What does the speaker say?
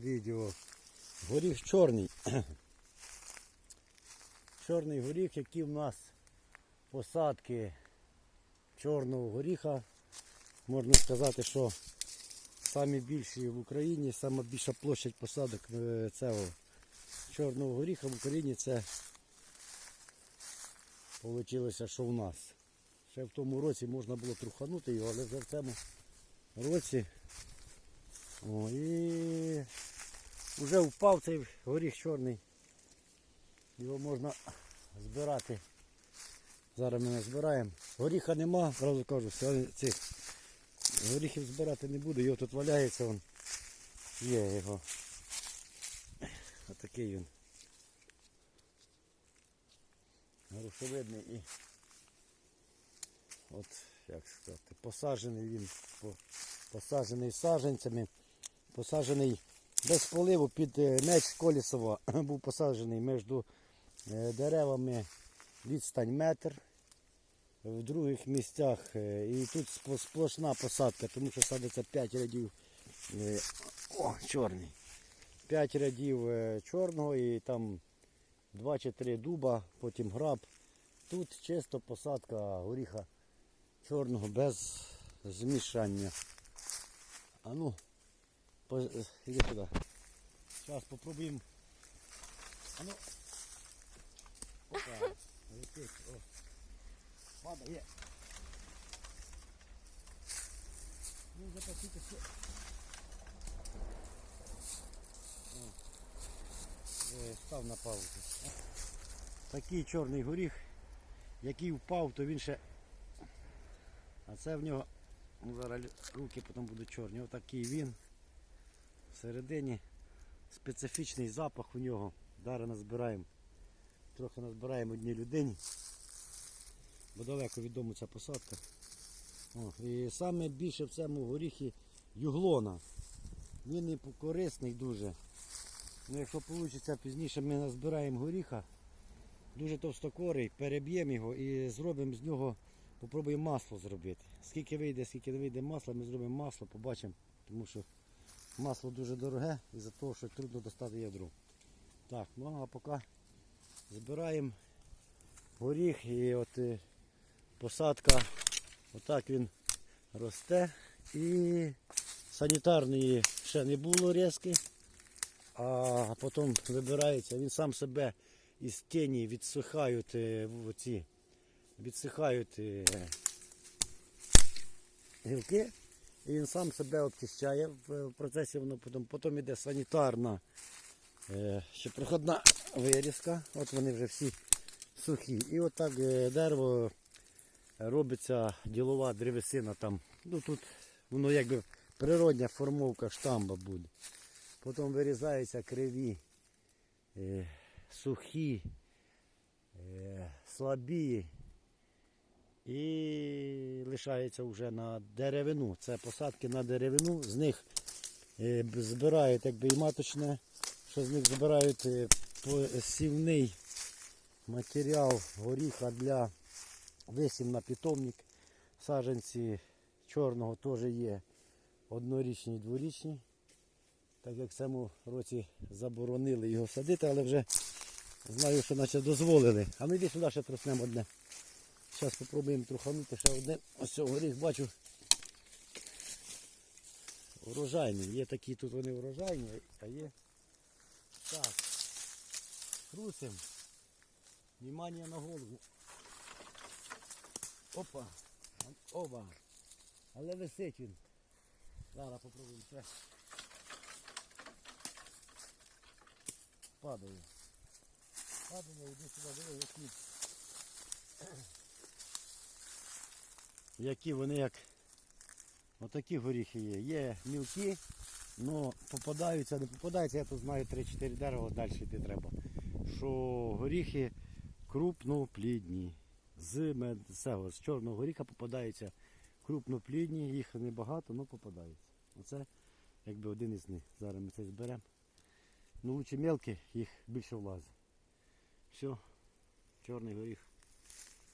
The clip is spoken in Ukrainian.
відео. Горіх чорний. Чорний горіх, які в нас посадки чорного горіха. Можна сказати, що самі більші в Україні, сама більша площадь посадок е, цього чорного горіха в Україні це вийшло, що в нас. Ще в тому році можна було труханути його, але вже в цьому році о, і вже впав цей горіх чорний. Його можна збирати. Зараз ми не збираємо. Горіха нема, одразу кажу, цих горіхів збирати не буду, його тут валяється он. Є його. Отакий він. Грушовидний і от, як сказати, посаджений він, посаджений саджанцями, посаджений без поливу під е, меч Колісова був посаджений між е, деревами відстань метр. В других місцях е, і тут сплошна посадка, тому що садиться 5 рядів о, чорний. 5 рядів чорного і там 2 чи 3 дуба, потім граб. Тут чисто посадка горіха чорного без змішання. А ну, іди сюди. Зараз попробуємо. А ну. Опа, летить. О. Падає. Ну, запасите все. О. Е, Став на паузу. Такий чорний горіх, який впав, то він ще. А це в нього. Ну, зараз руки потім будуть чорні. Отакий він. Всередині специфічний запах у нього. Зараз назбираємо. Трохи назбираємо одній людині. Бо далеко від дому ця посадка. О, і саме більше в цьому горіхі юглона. Він і корисний дуже. Ну, якщо вийде, пізніше ми назбираємо горіха, дуже товстокорий, переб'ємо його і зробимо з нього, попробуємо масло зробити. Скільки вийде, скільки не вийде масла, ми зробимо масло, побачимо. Тому що масло дуже дороге із-за того, що трудно достати ядро. Так, ну а поки збираємо горіх і от е, посадка, отак він росте. І санітарної ще не було різки, а потім вибирається, він сам себе із тіні відсихають е, в ці, відсихають е, гілки. І він сам себе обчищає в процесі, воно потім, потім йде санітарна е, ще проходна вирізка. От вони вже всі сухі. І отак е, дерево робиться ділова древесина там. Ну тут воно якби природня формовка штамба буде. Потім вирізаються криві, е, сухі, слабі. І лишається вже на деревину. Це посадки на деревину. З них е, збирають якби і маточне, що з них збирають е, посівний матеріал горіха для висів на питомник. Саджанці чорного теж є однорічні і дворічні. Так як в цьому році заборонили його садити, але вже знаю, що наче дозволили. А ну йди сюди ще троснемо одне. Зараз спробуємо труханути ще одне. Ось цього горіх бачу. Урожайний. Є такі тут вони урожайні, а є. Так. Трусим. Внимание на голову. Опа. Оба. Але висить він. Зараз попробуємо ще. Падає. Падає, іди сюди, диви, які. Які вони як. Отакі горіхи є. Є мілкі, але попадаються, не попадаються, я тут знаю 3-4 дерева, далі йти треба. Що горіхи крупноплідні. З, мед, цього, з чорного горіха попадаються крупноплідні, їх небагато, але попадаються. Оце якби один із них. Зараз ми це зберемо. Ну лучше мелкі, їх більше влазить. Все, чорний горіх.